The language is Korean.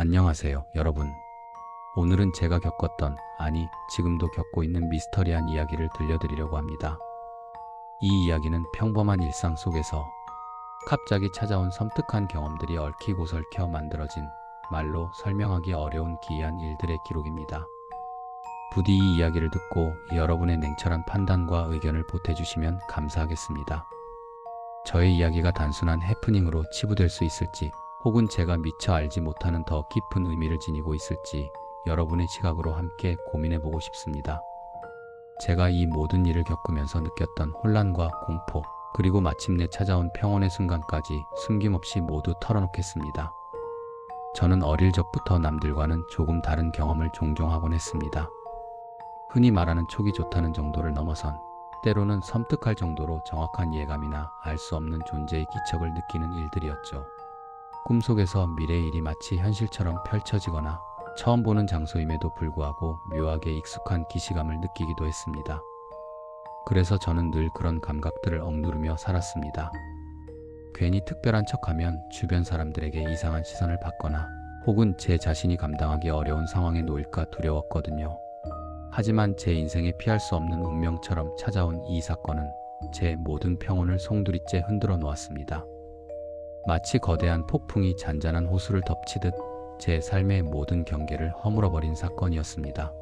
안녕하세요, 여러분. 오늘은 제가 겪었던, 아니, 지금도 겪고 있는 미스터리한 이야기를 들려드리려고 합니다. 이 이야기는 평범한 일상 속에서 갑자기 찾아온 섬뜩한 경험들이 얽히고 설켜 만들어진 말로 설명하기 어려운 기이한 일들의 기록입니다. 부디 이 이야기를 듣고 여러분의 냉철한 판단과 의견을 보태주시면 감사하겠습니다. 저의 이야기가 단순한 해프닝으로 치부될 수 있을지 혹은 제가 미처 알지 못하는 더 깊은 의미를 지니고 있을지 여러분의 시각으로 함께 고민해 보고 싶습니다. 제가 이 모든 일을 겪으면서 느꼈던 혼란과 공포, 그리고 마침내 찾아온 평온의 순간까지 숨김없이 모두 털어놓겠습니다. 저는 어릴 적부터 남들과는 조금 다른 경험을 종종 하곤 했습니다. 흔히 말하는 촉이 좋다는 정도를 넘어선 때로는 섬뜩할 정도로 정확한 이해감이나 알 수 없는 존재의 기척을 느끼는 일들이었죠. 꿈속에서 미래의 일이 마치 현실처럼 펼쳐지거나 처음 보는 장소임에도 불구하고 묘하게 익숙한 기시감을 느끼기도 했습니다. 그래서 저는 늘 그런 감각들을 억누르며 살았습니다. 괜히 특별한 척하면 주변 사람들에게 이상한 시선을 받거나 혹은 제 자신이 감당하기 어려운 상황에 놓일까 두려웠거든요. 하지만 제 인생에 피할 수 없는 운명처럼 찾아온 이 사건은 제 모든 평온을 송두리째 흔들어 놓았습니다. 마치 거대한 폭풍이 잔잔한 호수를 덮치듯 제 삶의 모든 경계를 허물어버린 사건이었습니다.